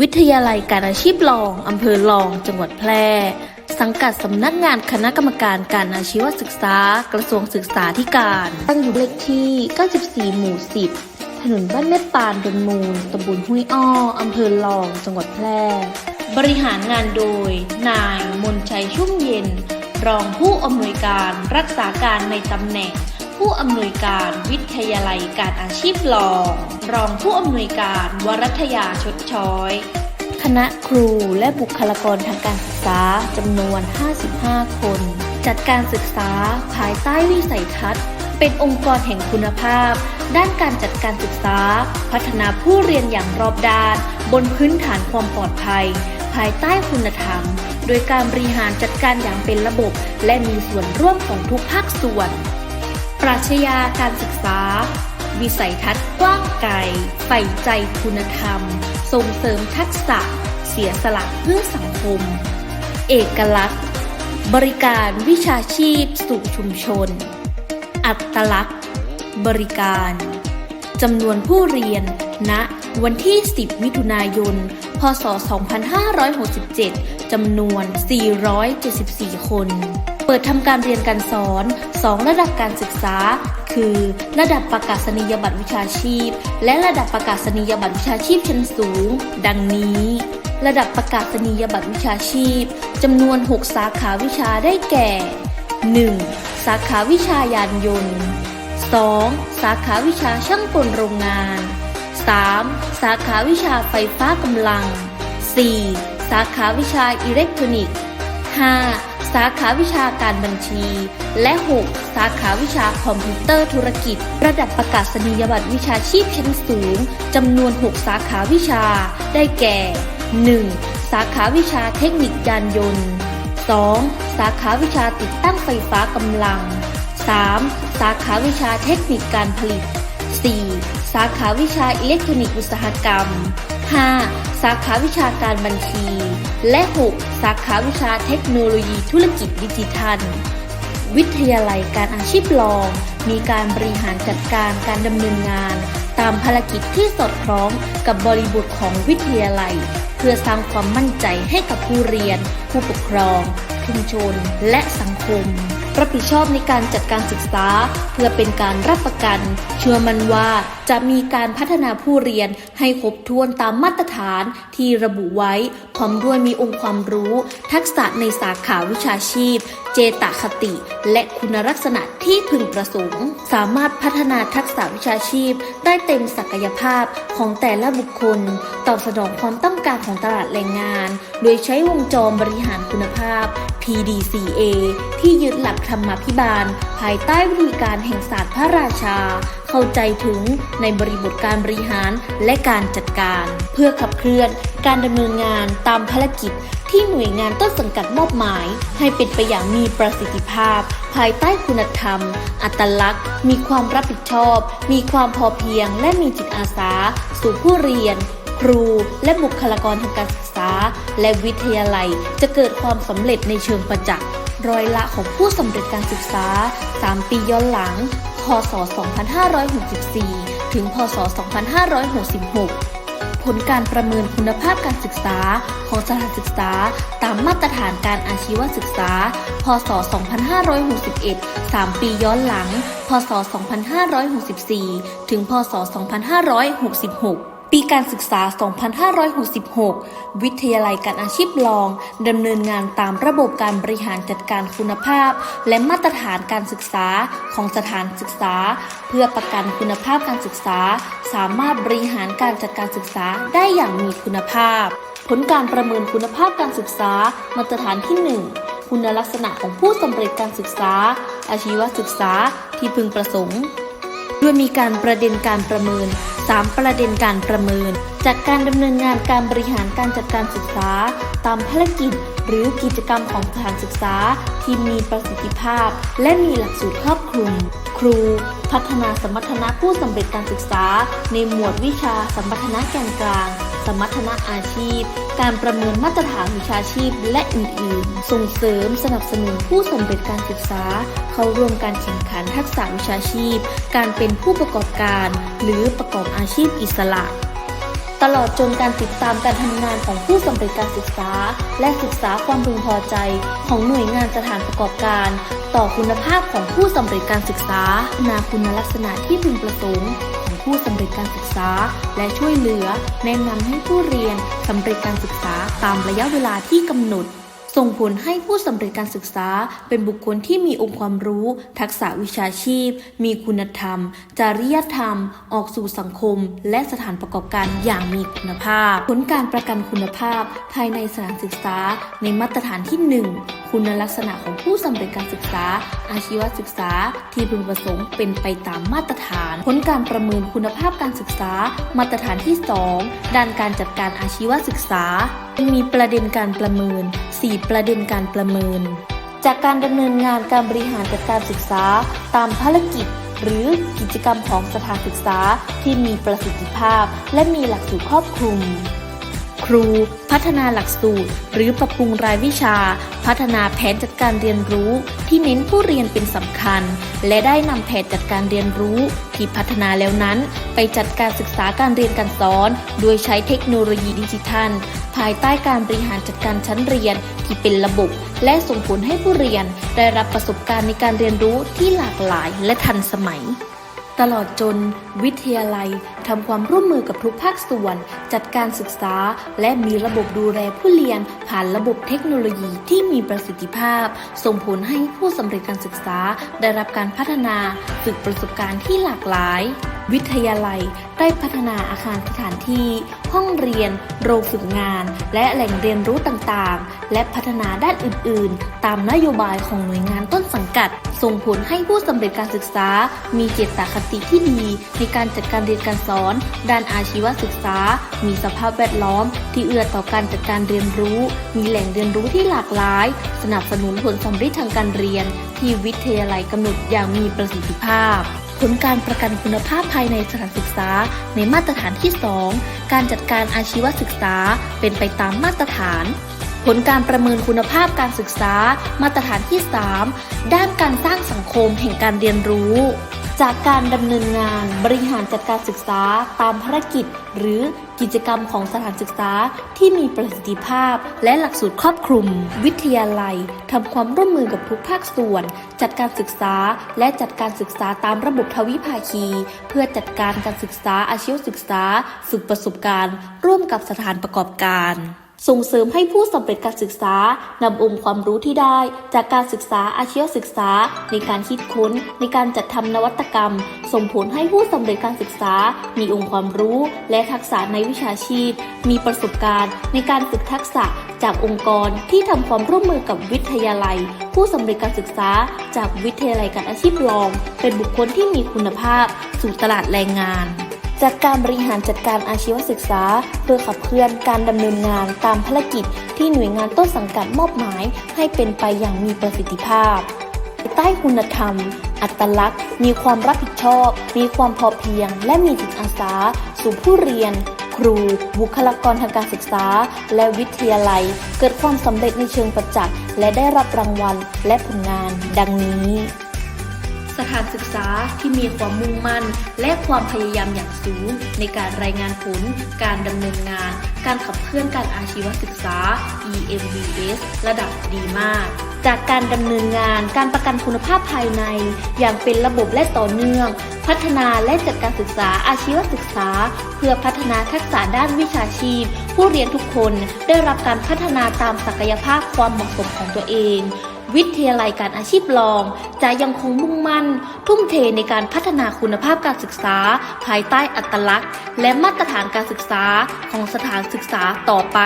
วิทยาลัยการอาชีพรอง อำเภอรอง จังหวัดแพร่ สังกัดสำนักงานคณะกรรมการการอาชีวศึกษา กระทรวงศึกษาธิการ ตั้งอยู่เลขที่ 94 หมู่ 10 ถนนบ้านแม่ปานดนมูลตำบลห้วยอ้อ อำเภอรอง จังหวัดแพร่ บริหารงานโดย นาย มนชัยชุ่มเย็น รองผู้อำนวยการรักษาการในตำแหน่ง ผู้อำนวยการวิทยาลัยการอาชีพรอง รองผู้อำนวยการวรัทยาชดช้อย คณะครูและบุคลากรทางการศึกษาจำนวน 55 คน จัดการศึกษาภายใต้วิสัยทัศน์ เป็นองค์กรแห่งคุณภาพ ด้านการจัดการศึกษา พัฒนาผู้เรียนอย่างรอบด้าน บนพื้นฐานความปลอดภัย ภายใต้คุณธรรม โดยการบริหารจัดการอย่างเป็นระบบ และมีส่วนร่วมของทุกภาคส่วน ปรัชญาการศึกษา วิสัยทัศน์กว้างไกลใฝ่ใจคุณธรรม ส่งเสริมทักษะ เสียสละเพื่อสังคม เอกลักษณ์ บริการวิชาชีพสู่ชุมชน อัตลักษณ์ บริการจำนวนผู้เรียนณวันที่ 10 มิถุนายน พศ 2567 จำนวน 474 คน เปิดทำการเรียนการสอน 2 ระดับการศึกษา คือ ระดับประกาศนียบัตรวิชาชีพ และระดับประกาศนียบัตรวิชาชีพชั้นสูง ดังนี้ ระดับประกาศนียบัตรวิชาชีพจำนวน 6 สาขาวิชาได้แก่ 1. สาขาวิชายานยนต์ 2. สาขาวิชาช่างกลโรงงาน 3. สาขาวิชาไฟฟ้ากำลัง 4. สาขาวิชาอิเล็กทรอนิกส์ 5. สาขาวิชาการบัญชี และ 6. สาขาวิชาคอมพิวเตอร์ธุรกิจ ระดับประกาศนียบัตรวิชาชีพชั้นสูงจำนวน 6 สาขาวิชา ได้แก่ 1. สาขาวิชาเทคนิคยานยนต์ 2. สาขาวิชาติดตั้งไฟฟ้ากำลัง 3. สาขาวิชาเทคนิคการผลิต 4. สาขาวิชาอิเล็กทรอนิกส์อุตสาหกรรม 5. สาขาวิชาการบัญชี และ 6. สาขาวิชาเทคโนโลยีธุรกิจดิจิทัล วิทยาลัยการอาชีพรอง มีการบริหารจัดการการดำเนินงาน ตามภารกิจที่สอดคล้องกับบริบทของวิทยาลัย เพื่อสร้างความมั่นใจให้กับผู้เรียน ผู้ปกครอง ชุมชน และสังคม รับผิดชอบในการจัดการศึกษา เพื่อเป็นการรับประกัน เชื่อมั่นว่าจะมีการพัฒนาผู้เรียนให้ครบถ้วนตามมาตรฐานที่ระบุไว้ พร้อมด้วยมีองค์ความรู้ ทักษะในสาขาวิชาชีพ เจตคติ และคุณลักษณะที่พึงประสงค์ สามารถพัฒนาทักษะวิชาชีพ ได้เต็มศักยภาพของแต่ละบุคคล ตอบสนองความต้องการของตลาดแรงงาน โดยใช้วงจรบริหารคุณภาพ PDCA ที่ยึดหลักธรรมาภิบาล ภายใต้วิธีการแห่งศาสตร์พระราชา เข้าใจถึงในบริบทการบริหารและการจัดการ เพื่อขับเคลื่อนการดำเนินงานตามภารกิจที่หน่วยงานต้นสังกัดมอบหมาย ให้เป็นไปอย่างมีประสิทธิภาพ ภายใต้คุณธรรม อัตลักษณ์ มีความรับผิดชอบ มีความพอเพียง และมีจิตอาสา สู่ผู้เรียน ครู และบุคลากรทางการศึกษา และวิทยาลัยจะเกิดความสำเร็จในเชิงประจักษ์ ร้อยละของผู้สำเร็จการศึกษา 3 ปีย้อนหลัง พศ 2564 ถึง พศ 2566 ผลการประเมินคุณภาพการศึกษาของสถานศึกษาตามมาตรฐานการอาชีวศึกษา พศ 2561 3 ปีย้อนหลัง พศ 2564 ถึง พศ 2566 ปีการศึกษา 2566 วิทยาลัยการอาชีพรองดำเนินงานตามระบบการบริหารจัดการคุณภาพ และมาตรฐานการศึกษาของสถานศึกษา เพื่อประกันคุณภาพการศึกษา สามารถบริหารการจัดการศึกษาได้อย่างมีคุณภาพ ผลการประเมินคุณภาพการศึกษา มาตรฐานที่ 1 คุณลักษณะของผู้สำเร็จการศึกษา อาชีวศึกษาที่พึงประสงค์ โดยมีการประเด็นการประเมิน 3 ประเด็นการประเมิน จากการดำเนินงานการบริหารการจัดการศึกษา ตามภารกิจ หรือกิจกรรมของสถานศึกษาที่มีประสิทธิภาพ และมีหลักสูตรครอบคลุม ครู พัฒนาสมรรถนะผู้สำเร็จการศึกษา ในหมวดวิชาสมรรถนะแกนกลาง สมรรถนะอาชีพ การประเมินมาตรฐานวิชาชีพและอื่น ๆ ส่งเสริมสนับสนุนผู้สำเร็จการศึกษา เข้าร่วมการแข่งขันทักษะวิชาชีพ การเป็นผู้ประกอบการ หรือประกอบอาชีพอิสระ ตลอดจนการติดตามการทำงานของผู้สำเร็จการศึกษา และศึกษาความพึงพอใจของหน่วยงานสถานประกอบการ ต่อคุณภาพของผู้สำเร็จการศึกษา นาคุณลักษณะที่พึงประสงค์ของผู้สำเร็จการศึกษา และช่วยเหลือ แนะนำให้ผู้เรียนสำเร็จการศึกษาตามระยะเวลาที่กำหนด ส่งผลให้ผู้สำเร็จการศึกษาเป็นบุคคลที่มีองค์ความรู้ ทักษะวิชาชีพ มีคุณธรรม จริยธรรม ออกสู่สังคม และสถานประกอบการอย่างมีคุณภาพ ผลการประกันคุณภาพ ภายในสถานศึกษา ในมาตรฐานที่ 1 คุณลักษณะของผู้สำเร็จการศึกษา อาชีวศึกษาที่พึงประสงค์เป็นไปตามมาตรฐาน ผลการประเมินคุณภาพการศึกษา มาตรฐานที่ 2 ด้านการจัดการอาชีวศึกษา มีประเด็นการประเมิน 4 ประเด็นการประเมิน จากการดำเนินงานการบริหารจัดการศึกษา ตามภารกิจ หรือกิจกรรมของสถานศึกษาที่มีประสิทธิภาพ และมีหลักสูตรครอบคลุม ครู พัฒนาหลักสูตร หรือปรับปรุงรายวิชา พัฒนาแผนจัดการเรียนรู้ ที่เน้นผู้เรียนเป็นสำคัญ และได้นำแผนจัดการเรียนรู้ ที่พัฒนาแล้วนั้น ไปจัดการศึกษาการเรียนการสอน โดยใช้เทคโนโลยีดิจิทัล ภายใต้การบริหารจัดการชั้นเรียนที่เป็นระบบ และส่งผลให้ผู้เรียนได้รับประสบการณ์ในการเรียนรู้ที่หลากหลายและทันสมัย ตลอดจน วิทยาลัยทำความร่วมมือกับทุกภาคส่วน จัดการศึกษา และมีระบบดูแลผู้เรียน ผ่านระบบเทคโนโลยีที่มีประสิทธิภาพ ส่งผลให้ผู้สำเร็จการศึกษาได้รับการพัฒนาฝึกประสบการณ์ที่หลากหลาย วิทยาลัยได้พัฒนาอาคารสถานที่ ห้องเรียน โรงฝึกงาน และแหล่งเรียนรู้ต่างๆ และพัฒนาด้านอื่น ๆ ตามนโยบายของหน่วยงานต้นสังกัด ส่งผลให้ผู้สำเร็จการศึกษา มีเจตคติที่ดีในการจัดการเรียนการสอน ด้านอาชีวศึกษา มีสภาพแวดล้อม ที่เอื้อต่อการจัดการเรียนรู้ มีแหล่งเรียนรู้ที่หลากหลาย สนับสนุนผลสำเร็จทางการเรียน ที่วิทยาลัยกำหนดอย่างมีประสิทธิภาพผลการประกันคุณภาพภายในสถานศึกษาในมาตรฐานที่ 2 การจัดการอาชีวศึกษาเป็นไปตามมาตรฐาน ผลการประเมินคุณภาพการศึกษามาตรฐานที่ 3 ด้านการสร้างสังคมแห่งการเรียนรู้ จากการดำเนินงานบริหารจัดการศึกษาตามภารกิจ หรือกิจกรรมของสถานศึกษาที่มีประสิทธิภาพ และหลักสูตรครอบคลุม วิทยาลัยทำความร่วมมือกับทุกภาคส่วน จัดการศึกษาและจัดการศึกษาตามระบบทวิภาคี เพื่อจัดการการศึกษาอาชีวศึกษา ฝึกประสบการณ์ ร่วมกับสถานประกอบการ ส่งเสริมให้ผู้สำเร็จการศึกษานำองค์ความรู้ที่ได้ จากการศึกษาอาชีวศึกษา ในการคิดค้น ในการจัดทำนวัตกรรม ส่งผลให้ผู้สำเร็จการศึกษา มีองค์ความรู้ และทักษะในวิชาชีพ มีประสบการณ์ ในการฝึกทักษะจากองค์กรที่ทำความร่วมมือกับวิทยาลัย ผู้สำเร็จการศึกษา จากวิทยาลัยการอาชีพรอง เป็นบุคคลที่มีคุณภาพ สู่ตลาดแรงงาน จากการบริหารจัดการอาชีวศึกษา เพื่อขับเคลื่อนการดำเนินงานตามภารกิจ ที่หน่วยงานต้นสังกัดมอบหมาย ให้เป็นไปอย่างมีประสิทธิภาพ ใต้คุณธรรม อัตลักษณ์ มีความรับผิดชอบ มีความพอเพียง และมีจิตอาสา สู่ผู้เรียน ครู บุคลากรทางการศึกษา และวิทยาลัย เกิดความสำเร็จในเชิงประจักษ์และได้รับรางวัลและผลงาน ดังนี้ สถานศึกษาที่มีความมุ่งมั่น และความพยายามอย่างสูง ในการรายงานผล การดำเนินงาน การขับเคลื่อนการอาชีวศึกษา EMBS ระดับดีมาก จากการดำเนินงานการประกันคุณภาพภายใน อย่างเป็นระบบและต่อเนื่อง พัฒนาและจัดการศึกษาอาชีวศึกษา เพื่อพัฒนาทักษะด้านวิชาชีพ ผู้เรียนทุกคนได้รับการพัฒนาตามศักยภาพความเหมาะสมของตัวเอง วิทยาลัยการอาชีพรอง จะยังคงมุ่งมั่น ทุ่มเทในการพัฒนาคุณภาพการศึกษา ภายใต้อัตลักษณ์ และมาตรฐานการศึกษาของสถานศึกษาต่อไป